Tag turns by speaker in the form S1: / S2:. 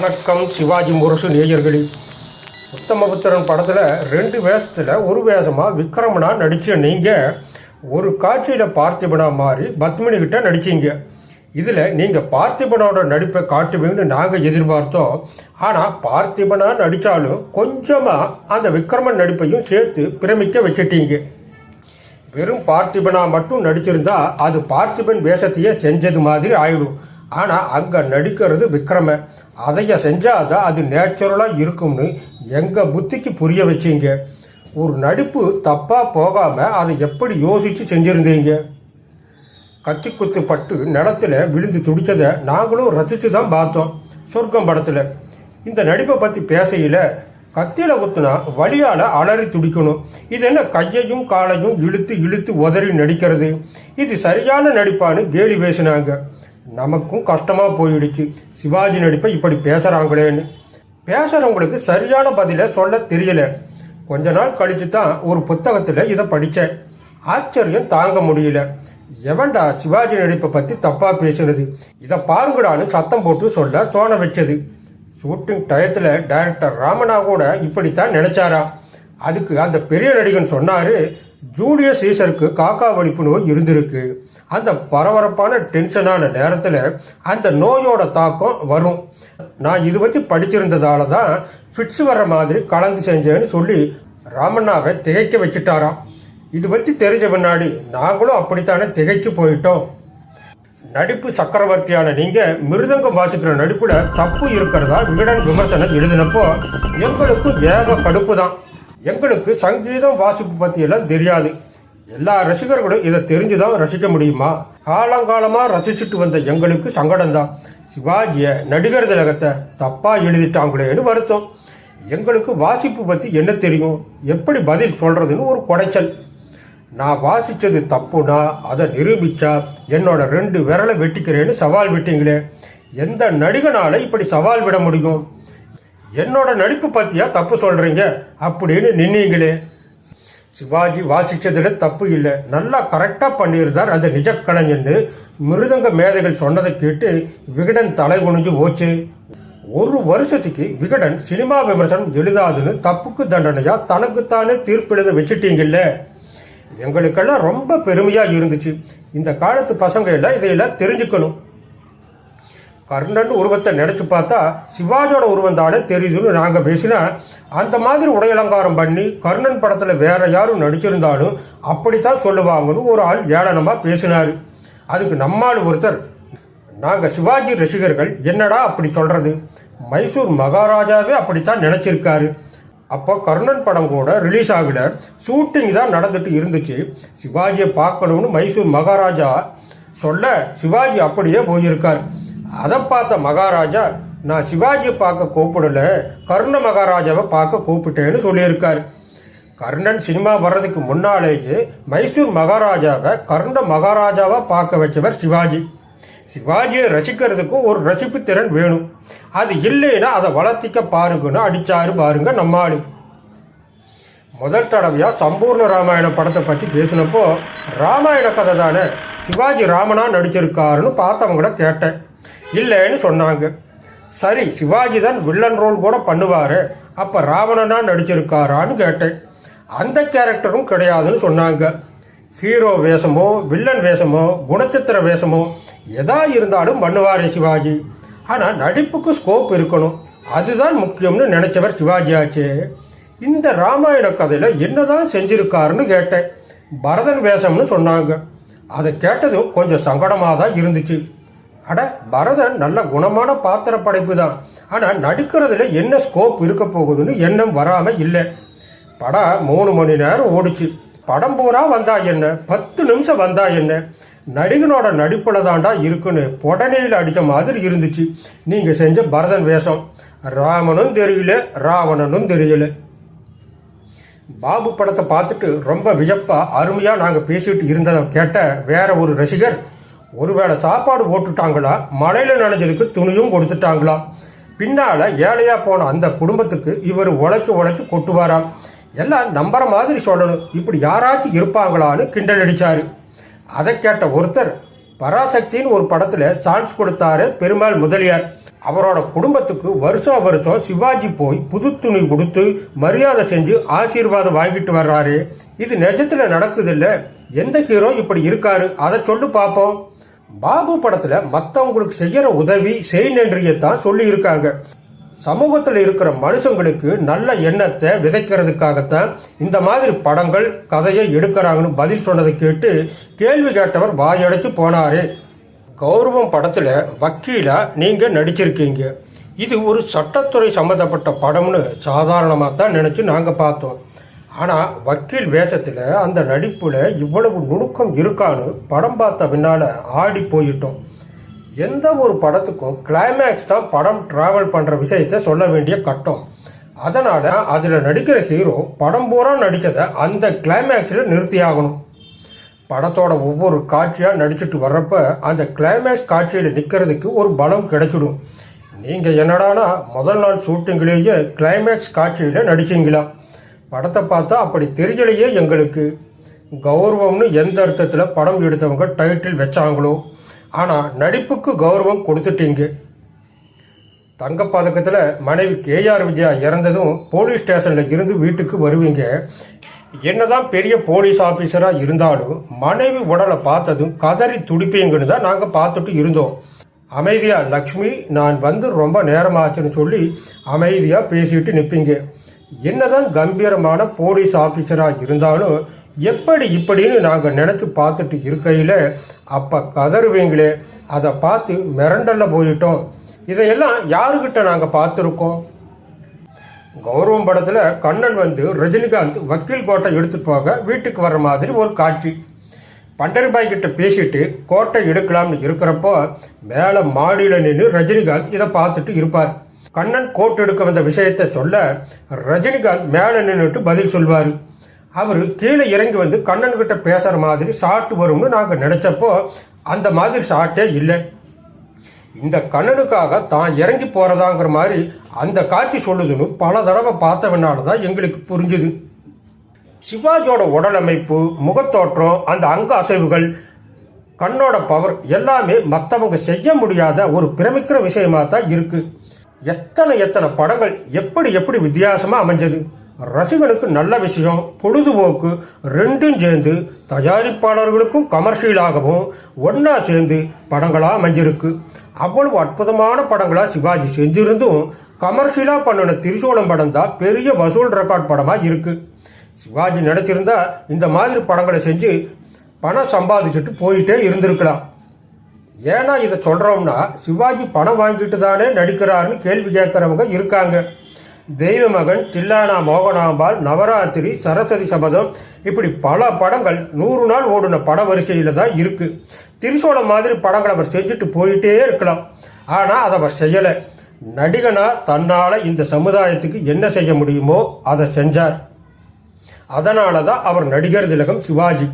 S1: வணக்கம் சிவாஜி முரசு நேயர்களே. உத்தமபுத்திரன் படத்தில் ரெண்டு வேஷத்தில் ஒரு வேஷமாக விக்ரமனா நடித்த நீங்கள் ஒரு காட்சியில் பார்த்திபனா மாறி பத்மினி கிட்ட இதில் நீங்கள் பார்த்திபனோட நடிப்பை காட்டுவீங்கன்னு நாங்கள் எதிர்பார்த்தோம். ஆனால் பார்த்திபனா நடித்தாலும் கொஞ்சமாக அந்த விக்ரமன் நடிப்பையும் சேர்த்து பிரமிக்க வச்சிட்டீங்க. வெறும் பார்த்திபனா மட்டும் நடிச்சிருந்தா அது பார்த்திபன் வேஷத்தையே செஞ்சது மாதிரி ஆயிடும். ஆனால் அங்கே நடிக்கிறது விக்ரம. அதைய செஞ்சாதான் அது நேச்சுரலாக இருக்கும்னு எங்கள் புத்திக்கு புரிய வச்சிங்க? ஒரு நடிப்பு தப்பாக போகாமல் அதை எப்படி யோசித்து செஞ்சுருந்தீங்க? கத்தி குத்து பட்டு நிலத்துல விழுந்து துடித்ததை நாங்களும் ரசித்து தான் பார்த்தோம் சொர்க்கம் படத்தில். இந்த நடிப்பை பற்றி பேசையில் கத்தியில் குத்துனா வழியால் அலறி துடிக்கணும். இது என்ன கையையும் காலையும் இழுத்து இழுத்து உதறி நடிக்கிறது? இது சரியான நடிப்பான்னு கேலி பேசினாங்க. நமக்கும் கஷ்டமாக போயிடுச்சு. சிவாஜி நடிப்பை இப்படி பேசுகிறாங்களேன்னு பேசுகிறவங்களுக்கு சரியான பதிலை சொல்ல தெரியல. கொஞ்ச நாள் கழிச்சு தான் ஒரு புத்தகத்தில் இதை படித்தேன் ஆச்சரியம் தாங்க முடியல. எவன்டா சிவாஜி நடிப்பை பற்றி தப்பாக பேசுனது இதை பாருங்கடான்னு சத்தம் போட்டு சொல்ல தோண வச்சது. ஷூட்டிங் டயத்தில் டைரக்டர் ராமனா கூட இப்படித்தான் நினச்சாரா? அதுக்கு அந்த பெரிய நடிகன் சொன்னாரு ஜூலியஸ் சீசருக்கு காக்கா வலிப்பு நோய் இருந்திருக்கு. அந்த பரபரப்பான டென்ஷனான நேரத்தில் அந்த நோயோட தாக்கம் வரும். நான் இது பற்றி படிச்சிருந்ததால தான் ஃபிட்ஸ் வர்ற மாதிரி கலந்து செஞ்சேன்னு சொல்லி ராமண்ணாவை திகைக்க வச்சுட்டாராம். இது பற்றி தெரிஞ்ச பின்னாடி நாங்களும் அப்படித்தானே திகைச்சு போயிட்டோம். நடிப்பு சக்கரவர்த்தியான நீங்க மிருதங்கம் வாசிக்கிற நடிப்புல தப்பு இருக்கிறதா விகடன் விமர்சனம் எழுதினப்போ எங்களுக்கு ஏக கடுப்பு தான். எங்களுக்கு சங்கீதம் வாசிப்பு பற்றியெல்லாம் தெரியாது. எல்லா ரசிகர்களும் இதை தெரிஞ்சுதான் ரசிக்க முடியுமா? காலங்காலமா ரசிச்சுட்டு வந்த எங்களுக்கு சங்கடம் தான் சிவாஜிய நடிகர் திலகத்தை தப்பா எழுதிட்டாங்களேன்னு வருத்தம். எங்களுக்கு வாசிப்பு பத்தி என்ன தெரியும்? எப்படி பதில் சொல்றதுன்னு ஒரு குடைச்சல். நான் வாசிச்சது தப்புனா அதை நிரூபிச்சா என்னோட ரெண்டு விரலை வெட்டிக்கிறேன்னு சவால் விட்டீங்களே. எந்த நடிகனால இப்படி சவால் விட முடியும்? என்னோட நடிப்பு பத்தியா தப்பு சொல்றீங்க? அப்படின்னு நின்னீங்களே. சிவாஜி வாசிச்சதுல தப்பு இல்லை. நல்லா கரெக்டாக பண்ணியிருந்தார். அந்த நிஜ கலைஞன்னு மிருதங்க மேதைகள் சொன்னதை கேட்டு விகடன் தலை குனிஞ்சு போச்சு. ஒரு வருஷத்துக்கு விகடன் சினிமா விமர்சனம் எழுதாதுன்னு தப்புக்கு தண்டனையா தனக்குத்தானே தீர்ப்பெழுத வச்சுட்டீங்கல்ல. எங்களுக்கெல்லாம் ரொம்ப பெருமையா இருந்துச்சு. இந்த காலத்து பசங்க எல்லாம் இதையெல்லாம் தெரிஞ்சுக்கணும். கர்ணன் உருவத்தை நினச்சி பார்த்தா சிவாஜியோட உருவம் தானே தெரியுதுன்னு நாங்கள் பேசினா அந்த மாதிரி உடையலங்காரம் பண்ணி கர்ணன் படத்தில் வேற யாரும் நடிச்சிருந்தாலும் அப்படித்தான் சொல்லுவாங்கன்னு ஒரு ஆள் ஏளனமாக பேசினார். அதுக்கு நம்மால் ஒருத்தர் நாங்கள் சிவாஜி ரசிகர்கள் என்னடா அப்படி சொல்றது? மைசூர் மகாராஜாவே அப்படித்தான் நினச்சிருக்காரு. அப்போ கர்ணன் படம் கூட ரிலீஸ் ஆகல. ஷூட்டிங் தான் நடந்துட்டு இருந்துச்சு. சிவாஜியை பார்க்கணும்னு மைசூர் மகாராஜா சொல்ல சிவாஜி அப்படியே போயிருக்கார். அதை பார்த்த மகாராஜா நான் சிவாஜியை பார்க்க கூப்பிடல. கர்ண மகாராஜாவை பார்க்க கூப்பிட்டேன்னு சொல்லியிருக்காரு. கர்ணன் சினிமா வர்றதுக்கு முன்னாலேயே மைசூர் மகாராஜாவை கர்ண மகாராஜாவை பார்க்க வச்சவர் சிவாஜி. சிவாஜியை ரசிக்கிறதுக்கும் ஒரு ரசிப்பு திறன் வேணும். அது இல்லைன்னா அதை வளர்த்திக்க பாருங்கன்னு அடிச்சாரு பாருங்க நம்மாளு. முதல் தடவையாக சம்பூர்ண ராமாயண படத்தை பற்றி பேசினப்போ ராமாயண கதை தானே. சிவாஜி ராமனா நடிச்சிருக்காருன்னு பார்த்தவங்கள கேட்டேன். இல்லைன்னு சொன்னாங்க. சரி சிவாஜி தான் வில்லன் ரோல் கூட பண்ணுவாரு. அப்ப ராவணனா நடிச்சிருக்காரான்னு கேட்டேன். அந்த கேரக்டரும் கிடையாதுன்னு சொன்னாங்க. ஹீரோ வேஷமோ வில்லன் வேஷமோ குணச்சித்திர வேஷமோ எதா இருந்தாலும் பண்ணுவார் சிவாஜி. ஆனால் நடிப்புக்கு ஸ்கோப் இருக்கணும். அதுதான் முக்கியம்னு நினைச்சவர் சிவாஜி ஆச்சு. இந்த ராமாயண கதையில் என்னதான் செஞ்சிருக்காருன்னு கேட்டேன். பரதன் வேஷம்னு சொன்னாங்க. அதை கேட்டதும் கொஞ்சம் சங்கடமாக தான் இருந்துச்சு. அட பரதன் நல்ல குணமான பாத்திர படைப்பு தான் ஆனால் நடிக்கிறதுல என்ன ஸ்கோப் இருக்க போகுதுன்னு எண்ணம் வராமல் இல்லை. படம் மூணு மணி நேரம் ஓடிச்சு. படம் பூரா வந்தா என்ன? பத்து நிமிஷம் வந்தா என்ன? நடிகனோட நடிப்பில் தாண்டா இருக்குன்னு புடனையில் அடித்த மாதிரி இருந்துச்சு. நீங்கள் செஞ்ச பரதன் வேஷம். ராமனும் தெரியல ராவணனும் தெரியல. பாபு படத்தை பார்த்துட்டு ரொம்ப வியப்பாக அருமையாக நாங்கள் பேசிட்டு இருந்ததை கேட்ட வேற ஒரு ரசிகர் ஒருவேளை சாப்பாடு போட்டுட்டாங்களா? மழையில நனைஞ்சதுக்கு துணியும் கொடுத்துட்டாங்களா? பின்னால ஏழையா போன அந்த குடும்பத்துக்கு இவர் உழைச்சு உழைச்சு கொட்டுவாராம் எல்லாம் நம்புற மாதிரி சொல்லணும். இப்படி யாராச்சும் இருப்பாங்களான்னு கிண்டல் அடிச்சாரு. அதை கேட்ட ஒருத்தர் பராசக்தின்னு ஒரு படத்துல சான்ஸ் கொடுத்தாரு பெருமாள் முதலியார். அவரோட குடும்பத்துக்கு வருஷம் வருஷம் சிவாஜி போய் புது துணி கொடுத்து மரியாதை செஞ்சு ஆசீர்வாதம் வாங்கிட்டு வர்றாரு. இது நிஜத்துல நடக்குது இல்ல? எந்த ஹீரோ இப்படி இருக்காரு? அதை சொல்லு பார்ப்போம் பாபு படத்துல மத்தவங்களுக்கு செய்யற உதவி செய் நன்றியத்தான் சொல்லி இருக்காங்க சமூகத்தில் இருக்கிற மனுஷங்களுக்கு நல்ல எண்ணத்தை விதைக்கிறதுக்காகத்தான் இந்த மாதிரி படங்கள் கதையை எடுக்கிறாங்கன்னு பதில் சொன்னதை கேட்டு கேள்வி கேட்டவர் வாயடைச்சு போனாரு. கௌரவம் படத்தில் வக்கீலா நீங்கள் நடிச்சிருக்கீங்க. இது ஒரு சட்டத்துறை சம்மந்தப்பட்ட படம்னு சாதாரணமாக தான் நினச்சி நாங்கள் பார்த்தோம். ஆனால் வக்கீல் வேஷத்தில் அந்த நடிப்பில் இவ்வளவு நுணுக்கம் இருக்கான்னு படம் பார்த்த பின்னால் ஆடி போயிட்டோம். எந்த ஒரு படத்துக்கும் கிளைமேக்ஸ் தான் படம் ட்ராவல் பண்ணுற விஷயத்தை சொல்ல வேண்டிய கட்டம். அதனால் அதில் நடிக்கிற ஹீரோ படம் பூரா நடித்ததை அந்த கிளைமேக்ஸில் நிறுத்தியாகணும் படத்தோட ஒவ்வொரு காட்சியாக நடிச்சிட்டு வர்றப்ப அந்த கிளைமேக்ஸ் காட்சியில் நிற்கிறதுக்கு ஒரு பலம் கிடைச்சிடும். நீங்கள் என்னடானா முதல் நாள் ஷூட்டிங்லேயே கிளைமேக்ஸ் காட்சியில் நடிச்சிங்களா? படத்தை பார்த்தா அப்படி தெரியலையே எங்களுக்கு. கௌரவம்னு எந்த அர்த்தத்தில் படம் எடுத்தவங்க டைட்டில் வச்சாங்களோ. ஆனால் நடிப்புக்கு கௌரவம் கொடுத்துட்டீங்க. தங்கப்பதக்கத்தில் மனைவி கேஆர் விஜயா இறந்ததும் போலீஸ் ஸ்டேஷனில் இருந்து வீட்டுக்கு வருவீங்க. என்னதான் பெரிய போலீஸ் ஆஃபீஸராக இருந்தாலும் மனைவி உடலை பார்த்ததும் கதறி துடிப்பீங்கன்னு தான் நாங்கள் பார்த்துட்டு இருந்தோம். அமைதியாக லக்ஷ்மி நான் வந்து ரொம்ப நேரமாச்சுன்னு சொல்லி அமைதியாக பேசிட்டு நிற்பீங்க என்னதான் கம்பீரமான போலீஸ் ஆஃபீஸராக இருந்தாலும் எப்படி இப்படின்னு நாங்கள் நினச்சி பார்த்துட்டு இருக்கையில் அப்போ கதறுவீங்களே அதை பார்த்து மிரண்டல்ல போயிட்டோம். இதையெல்லாம் யாருக்கிட்ட நாங்கள் பார்த்துருக்கோம்? கௌரவம் படத்தில் கண்ணன் வந்து ரஜினிகாந்த் வக்கீல் கோட்டை எடுத்துட்டு போக வீட்டுக்கு வர மாதிரி ஒரு காட்சி. பண்டரிபாய் கிட்ட பேசிட்டு கோட்டை எடுக்கலாம்னு இருக்கிறப்போ மேலே மாடியில் நின்று ரஜினிகாந்த் இதை பார்த்துட்டு இருப்பார். கண்ணன் கோட் எடுக்க வந்த விஷயத்தை சொல்ல ரஜினிகாந்த் மேலே நின்றுட்டு பதில் சொல்வார். அவர் கீழே இறங்கி வந்து கண்ணன் கிட்ட பேசுகிற மாதிரி ஷார்ட் வரும்னு நாங்கள் நினச்சப்போ அந்த மாதிரி ஷார்ட்டே இல்லை. இந்த கண்ணனுக்காக தான் இறங்கி போறதாங்கிற மாதிரி அந்த காட்சி சொல்லுதுன்னு பல தடவை பார்த்தவனால தான் எங்களுக்கு புரிஞ்சுது. சிவாஜியோட உடல் அமைப்பு முகத்தோற்றம் அந்த அங்க அசைவுகள் கண்ணோட பவர் எல்லாமே மற்றவங்க செய்ய முடியாத ஒரு பிரமிக்கிற விஷயமா தான் இருக்குது எத்தனை எத்தனை படங்கள் எப்படி எப்படி வித்தியாசமாக அமைஞ்சது? ரசிகனுக்கு நல்ல விஷயம் பொழுதுபோக்கு ரெண்டும் சேர்ந்து தயாரிப்பாளர்களுக்கும் கமர்ஷியலாகவும் ஒன்றா சேர்ந்து படங்களாக அமைஞ்சிருக்கு. அவ்வளவு அற்புதமான படங்களாக சிவாஜி செஞ்சிருந்தும் கமர்ஷியலாக பண்ணின திரிசூலம் படம் தான் பெரிய வசூல் ரெக்கார்ட் படமாக இருக்கு. சிவாஜி நினச்சிருந்தா இந்த மாதிரி படங்களை செஞ்சு பணம் சம்பாதிச்சுட்டு போயிட்டே இருந்திருக்கலாம். ஏன்னா இதை சொல்கிறோம்னா சிவாஜி பணம் வாங்கிட்டு தானே நடிக்கிறாருன்னு கேள்வி கேட்குறவங்க இருக்காங்க. தெய்வ மகன் தில்லானா மோகனாம்பாள் நவராத்திரி சரஸ்வதி சபதம் இப்படி பல படங்கள் நூறு நாள் ஓடின பட வரிசையில் தான் இருக்குது திரிசோலம் மாதிரி படங்கள் அவர் செஞ்சுட்டு போயிட்டே இருக்கலாம். ஆனால் அதை அவர் செய்யலை. நடிகனா தன்னால் இந்த சமுதாயத்துக்கு என்ன செய்ய முடியுமோ அதை செஞ்சார். அதனால தான் அவர் நடிகர் திலகம் சிவாஜி.